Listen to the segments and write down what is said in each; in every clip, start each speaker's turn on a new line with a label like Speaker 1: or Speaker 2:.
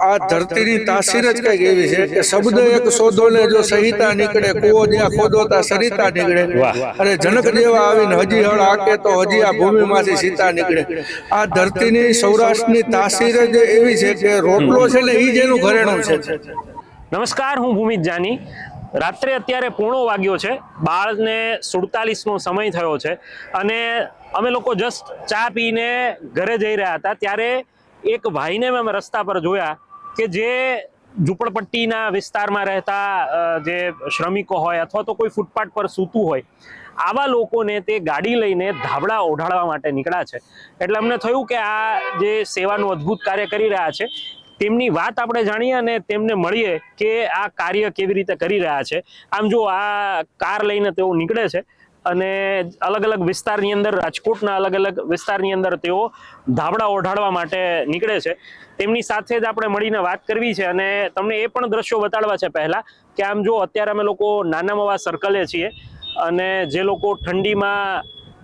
Speaker 1: આ ધરતીની તાસીર જ કંઈક એવી છે કે શબ્દ એક શોધો ને જો સહિતા નીકળે કુવો જ્યાં ખોદો તા સરિતા નીકળે. અને જનક જેવા આવીને હજી હળ આકે તો હજી આ ભૂમિમાંથી સીતા નીકળે. આ ધરતીની સૌરાષ્ટ્રની તાસીર જ એવી છે કે રોટલો છે ને ઈ જ એનું ઘરેણું છે.
Speaker 2: નમસ્કાર હું ભૂમિત જાની. રાત્રે અત્યારે પૂર્ણો વાગ્યો છે. બાળને સુડતાલીસનો સમય થયો છે અને અમે લોકો જસ્ટ ચા પીને ઘરે જઈ રહ્યા હતા. ત્યારે એક ભાઈને મેં રસ્તા પર જોયા. કે જે ઝૂંપડપટ્ટીના વિસ્તારમાં રહેતા જે શ્રમિકો હોય અથવા તો કોઈ ફૂટપાથ પર સૂતું હોય, આવા લોકોને તે ગાડી લઈને ધાબળા ઓઢાડવા માટે નીકળ્યા છે. એટલે અમને થયું કે આ જે સેવાનું અદ્ભુત કાર્ય કરી રહ્યા છે, તેમની વાત આપણે જાણીએ અને તેમને મળીએ કે આ કાર્ય કેવી રીતે કરી રહ્યા છે. આમ જો આ કાર લઈને તેઓ નીકળે છે અને અલગ અલગ વિસ્તારની અંદર, રાજકોટના અલગ અલગ વિસ્તારની અંદર તેઓ ધાબળા ઓઢાડવા માટે નીકળે છે. તેમની સાથે જ આપણે મળીને વાત કરવી છે અને તમને એ પણ દ્રશ્યો બતાડવા છે પહેલા કે આમ જો અત્યારે અમે લોકો નાના મવા સર્કલે છીએ અને જે લોકો ઠંડીમાં,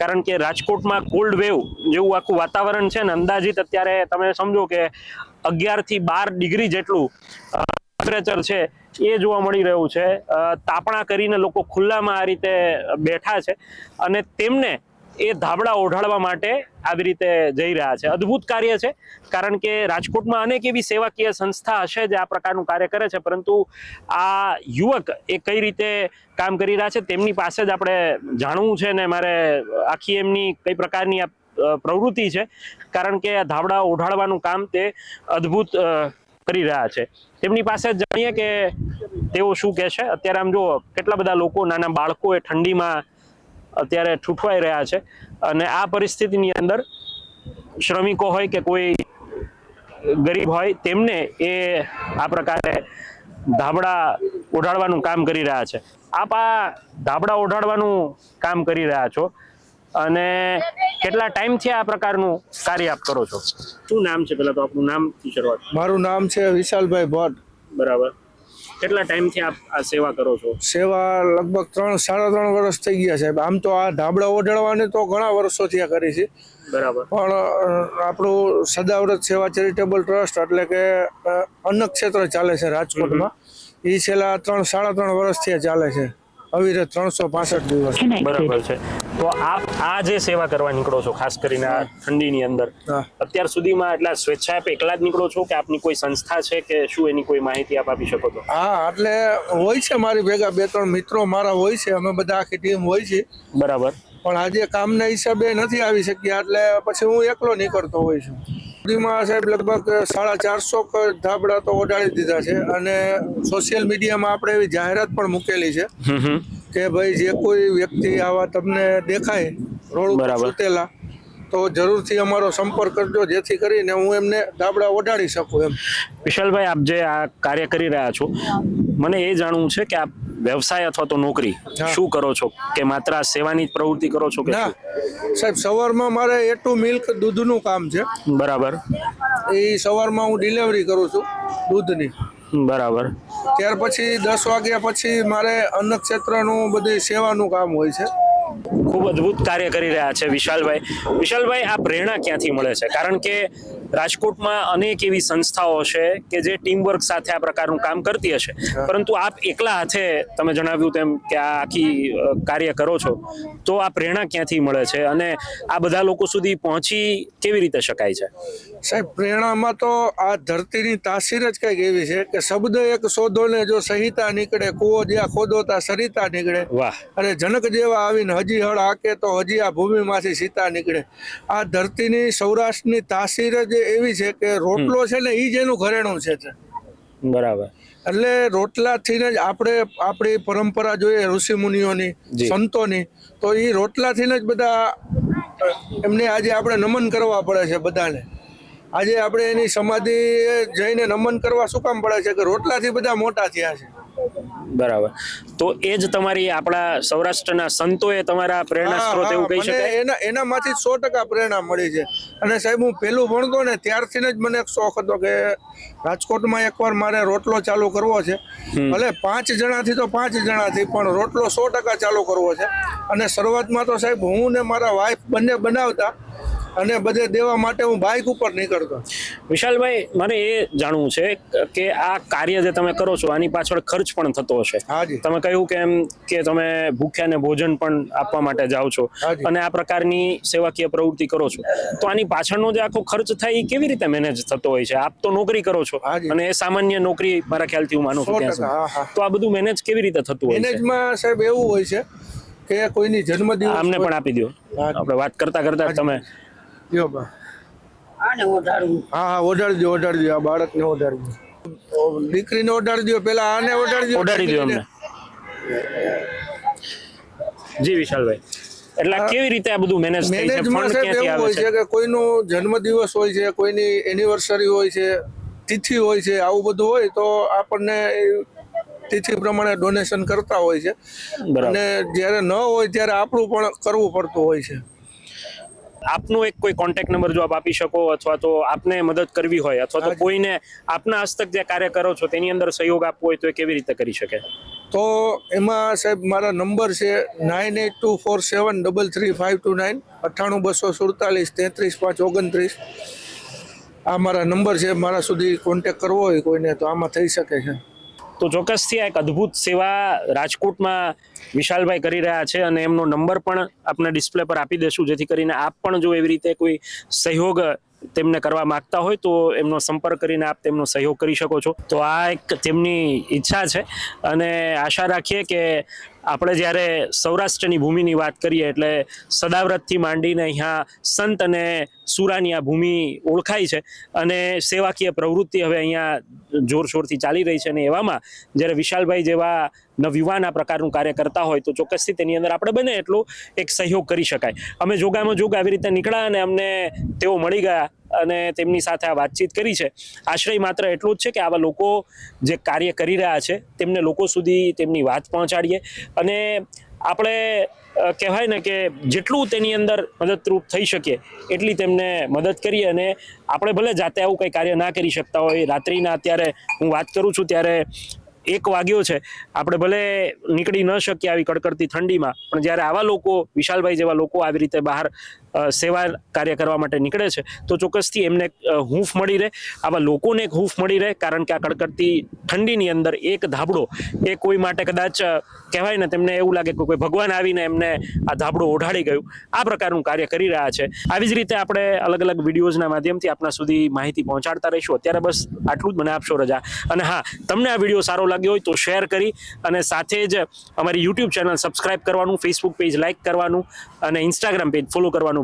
Speaker 2: કારણ કે રાજકોટમાં કોલ્ડ વેવ જેવું આખું વાતાવરણ છે ને અંદાજિત અત્યારે તમે સમજો કે અગિયારથી બાર ડિગ્રી જેટલું ટેમ્પરેચર છે. એ જોવા મળી રહ્યું છે. તાપણા કરીને લોકો ખુલ્લામાં આ રીતે બેઠા છે અને તેમને એ ધાબળા ઓઢાડવા માટે આવી રીતે જઈ રહ્યા છે. અદ્ભુત કાર્ય છે, કારણ કે રાજકોટમાં અનેક એવી સેવાકીય સંસ્થા હશે જે આ પ્રકારનું કાર્ય કરે છે, પરંતુ આ યુવક એ કઈ રીતે કામ કરી રહ્યા છે તેમની પાસે જ આપણે જાણવું છે ને મારે આખી એમની કઈ પ્રકારની પ્રવૃત્તિ છે, કારણ કે આ ધાબળા ઓઢાડવાનું કામ તે અદ્ભુત કરી રહ્યા છે. તેમની પાસે જાણીએ કે તેઓ શું કહે છે. અત્યારે આમ જો કેટલા બધા લોકો નાના બાળકો એ ઠંડીમાં અત્યારે ઠૂઠવાઈ રહ્યા છે અને આ પરિસ્થિતિની અંદર શ્રમિકો હોય કે કોઈ ગરીબ હોય, તેમને એ આ પ્રકારે ધાબળા ઓઢાડવાનું કામ કરી રહ્યા છે. આપ આ ધાબળા ઓઢાડવાનું કામ કરી રહ્યા છો. અને કેટલા ટાઈમથી આ પ્રકારનું કાર્ય આપ કરો છો? શું નામ છે પેલા તો? આપનું નામ શરૂઆત?
Speaker 1: મારું નામ છે વિશાલભાઈ ભટ્ટ.
Speaker 2: બરાબર. કેટલા ટાઈમથી આપ આ સેવા કરો છો?
Speaker 1: સેવા લગભગ ત્રણ સાડા ત્રણ વર્ષ થઈ ગયા સાહેબ. આમ તો આ ધાબળા ઓઢાડવાને તો ઘણા વર્ષોથી આ કરી છે.
Speaker 2: બરાબર.
Speaker 1: પણ આપણું સદાવ્રત સેવા ચેરિટેબલ ટ્રસ્ટ એટલે કે અન્ન ક્ષેત્ર ચાલે છે રાજકોટમાં. એ છેલ્લા ત્રણ સાડા ત્રણ વર્ષથી ચાલે છે. અવિરત ત્રણસો પાસઠ દિવસ.
Speaker 2: બરાબર છે. તો આપ આ જે સેવા કરવા નીકળો છો ખાસ કરીને આ ઠંડીની અંદર અત્યાર સુધીમાં એટલા સ્વેચ્છાએ આપ એકલા જ નીકળો છો કે આપની કોઈ સંસ્થા છે કે શું એની કોઈ માહિતી આપ આપી શકો છો?
Speaker 1: હા એટલે હોય છે મારી ભેગા બે ત્રણ મિત્રો મારા હોય છે અમે બધા આખી ટીમ હોય છે.
Speaker 2: બરાબર.
Speaker 1: પણ આજે કામના હિસાબે નથી આવી શક્યા એટલે પછી હું એકલો નીકળતો હોય છું. સુધીમાં સાહેબ લગભગ સાડા ચારસો ધાબળા તો ઓઢાડી દીધા છે અને સોશિયલ મીડિયામાં આપણે એવી જાહેરાત પણ મૂકેલી છે કે ભાઈ જે કોઈ વ્યક્તિ આવા તમને દેખાય રોડ ઉપર
Speaker 2: બરાબર.
Speaker 1: સૂતેલા તો જરૂરથી અમારો સંપર્ક કરજો જેથી કરીને હું એમને દાબડા ઓઢાડી શકું એમ.
Speaker 2: વિશાલભાઈ આપ જે આ કાર્ય કરી રહ્યા છો મને એ જાણવું છે કે આપ વ્યવસાય અથવા તો નોકરી શું કરો છો? કે માત્ર આ સેવાની જ પ્રવૃત્તિ કરો છો કે
Speaker 1: સાહેબ સવારમાં મારે એ ટુ મિલ્ક દૂધનું કામ છે.
Speaker 2: બરાબર.
Speaker 1: એ સવારમાં હું ડિલિવરી કરું છું દૂધની.
Speaker 2: બરાબર.
Speaker 1: ત્યાર પછી દસ વાગ્યા પછી મારે અન્ન ક્ષેત્રનું બધી સેવાનું કામ હોય છે.
Speaker 2: ખૂબ અદ્ભુત કાર્ય કરી રહ્યા છે વિશાલભાઈ. વિશાલભાઈ આ પ્રેરણા ક્યાંથી મળે છે? કારણ કે રાજકોટમાં અનેક એવી સંસ્થાઓ છે કે જે ટીમવર્ક સાથે આ પ્રકારનું કામ કરતી હશે. પરંતુ આપ એકલા હાથે તમે જણાવ્યું તેમ કે આ આખી કાર્ય કરો છો તો આ પ્રેરણા ક્યાંથી મળે છે અને આ બધા લોકો સુધી પહોંચી કેવી રીતે શકાય છે?
Speaker 1: સાહેબ પ્રેરણામાં તો આ ધરતીની તાસીર જ કંઈક એવી છે કે શબ્દ એક શોધો ને જો સહિતા નીકળે કુવો જ્યાં ખોદો તા સરિતા નીકળે.
Speaker 2: વાહ.
Speaker 1: અને જનક જેવા આવીને હજી હળ આકે તો હજી આ ભૂમિમાંથી સીતા નીકળે. આ ધરતીની સૌરાષ્ટ્રની તાસીર જ એવી છે કે રોટલો છે ને એ જ એનું ઘરેણું છે
Speaker 2: બરાબર.
Speaker 1: એટલે રોટલાથી જ આપણે આપણી પરંપરા જોઈએ ઋષિ મુનિઓની સંતોની તો એ રોટલાથી જ બધા એમને આજે આપણે નમન કરવા પડે છે બધાને. આજે આપણે એની સમાધિ જઈને નમન કરવા શું કામ પડે છે કે રોટલાથી બધા મોટા થયા છે.
Speaker 2: બરાબર. તો એ જ તમારી આપણા સૌરાષ્ટ્રના સંતોએ તમારા પ્રેરણા સ્ત્રોત એવું કહી શકાય?
Speaker 1: એના એનામાંથી સો ટકા પ્રેરણા મળી છે. અને સાહેબ હું પેલું ભણતો ને ત્યારથી જ મને એક શોખ હતો કે રાજકોટમાં એકવાર મારે રોટલો ચાલુ કરવો છે. ભલે પાંચ જણાથી તો પાંચ જણાથી પણ રોટલો સો ટકા ચાલુ કરવો છે. અને શરૂઆતમાં તો સાહેબ હું ને મારા વાઈફ બંને બનાવતા અને બધે દેવા માટે હું બાઇક ઉપર નીકળતો.
Speaker 2: વિશાલભાઈ મને એ જાણવું છે કે આ કાર્ય જે તમે કરો છો આની પાછળ ખર્ચ પણ થતો હશે. તમે કહ્યું કે એમ કે તમે ભૂખ્યાને ભોજન પણ આપવા માટે જાઓ છો. અને આ પ્રકારની સેવાકીય પ્રવૃત્તિ કરો છો. તો આની પાછળનો જે આખો ખર્ચ થાય એ કેવી રીતે મેનેજ થતો હોય છે? આપ તો નોકરી કરો છો. અને એ સામાન્ય નોકરી મારા ખ્યાલથી હું માનું છું. તો આ બધું મેનેજ કેવી રીતે થતું હોય
Speaker 1: મેનેજમાં સાહેબ એવું હોય છે કે કોઈની જન્મદિવસ
Speaker 2: આમને પણ આપી દો. આપણે વાત કરતા કરતા તમે
Speaker 1: લ્યો બા.
Speaker 3: આને ઓઢાડવું.
Speaker 1: હા હા ઓઢાડી દો ઓઢાડી દો આ બાળકને ઓઢાડી દો દીકરીને ઓઢાડી દો પેલા આને ઓઢાડી દો
Speaker 2: ઓઢાડી દો અમને. જી વિશાલભાઈ. એટલે કેવી રીતે આ બધું મેનેજ થાય છે? ફંડ ક્યાંથી આવે છે?
Speaker 1: છે કે કોઈનું જન્મદિવસ હોય છે કોઈની એનિવર્સરી હોય છે તિથિ હોય છે આવું બધું હોય તો આપણને તિથિ પ્રમાણે ડોનેશન કરતા હોય છે. અને જ્યારે ન હોય ત્યારે આપણું પણ કરવું પડતું હોય છે.
Speaker 2: આપનો એક કોઈ કોન્ટેક્ટ નંબર જો આપ આપી શકો અથવા તો આપને મદદ કરવી હોય અથવા તો કોઈને આપના હસ્તક જે કાર્ય કરો છો તેની અંદર સહયોગ આપવો હોય તો એ કેવી રીતે કરી શકે?
Speaker 1: તો એમાં સાહેબ મારા નંબર છે nine eight two four seven double three five two nine અઠ્ઠાણું બસો સુડતાલીસ તેત્રીસ પાંચ ઓગણત્રીસ. આ મારા નંબર છે મારા સુધી કોન્ટેક કરવો હોય કોઈને તો આમાં થઈ શકે છે.
Speaker 2: તો ચોક્કસથી આ એક અદ્ભુત સેવા રાજકોટમાં વિશાલભાઈ કરી રહ્યા છે અને એમનો નંબર પણ આપણે ડિસ્પ્લે પર આપી દેશું. જેથી કરીને આપ પણ જો એવી રીતે કોઈ સહયોગ તેમને કરવા માંગતા હોય તો એમનો સંપર્ક કરીને આપ તેમનો સહયોગ કરી શકો છો. તો આ એક તેમની ઈચ્છા છે અને આશા રાખીએ કે આપણે જ્યારે સૌરાષ્ટ્રની ભૂમિની વાત કરીએ એટલે સદાવ્રતથી માંડીને અહીંયા સંત અને સુરાની આ ભૂમિ ઓળખાય છે અને સેવાકીય પ્રવૃત્તિ હવે અહીંયા જોરશોરથી ચાલી રહી છે અને એવામાં જ્યારે વિશાલભાઈ જેવા નવયુવાન આ પ્રકારનું કાર્ય કરતા હોય તો ચોક્કસથી તેની અંદર આપણે બને એટલો એક સહયોગ કરી શકાય. અમે જોગામાં જોગ આવી રીતે નીકળ્યા અને અમને તેઓ મળી ગયા. અને તેમની સાથે આ વાતચીત કરી છે. આશ્રય માત્ર એટલું જ છે કે આવા લોકો જે કાર્ય કરી રહ્યા છે, તેમને લોકો સુધી તેમની વાત પહોંચાડીએ. અને આપણે કહેવાય ને કે જેટલું તેની અંદર મદદરૂપ થઈ શકે એટલી તેમને મદદ કરીએ અને આપણે ભલે જાતે આવું કંઈ કાર્ય ના કરી શકતા હોય, રાત્રિના અત્યારે હું વાત કરું છું, ત્યારે એક વાગ્યો છે. આપણે ભલે નીકળી ન શકીએ આવી કડકડતી ઠંડીમાં, પણ જ્યારે આવા લોકો, વિશાલભાઈ જેવા લોકો આવી રીતે બહાર સેવા કાર્ય કરવા માટે નીકળે છે, તો ચોક્કસથી એમને હૂંફ મળી રહે. આવા લોકોને એક હૂંફ મળી રહે, કારણ કે આ કડકડતી ઠંડીની અંદર એક ધાબળો એ કોઈ માટે કદાચ કહેવાય ને તેમને એવું લાગે કે કોઈ ભગવાન આવીને એમને આ ધાબળો ઓઢાડી ગયું. આ પ્રકારનું કાર્ય કરી રહ્યા છે. આવી જ રીતે આપણે અલગ અલગ વિડીયોઝના માધ્યમથી આપના સુધી માહિતી પહોંચાડતા રહીશું. અત્યારે બસ આટલું જ મને આપશો, રજા. અને હા, તમને આ વીડિયો સારો લાગ્યો હોય તો શેર કરી અને સાથે જ અમારી યુટ્યુબ ચેનલ સબસ્ક્રાઇબ કરવાનું, ફેસબુક પેજ લાઇક કરવાનું અને ઇન્સ્ટાગ્રામ પેજ ફોલો કરવાનું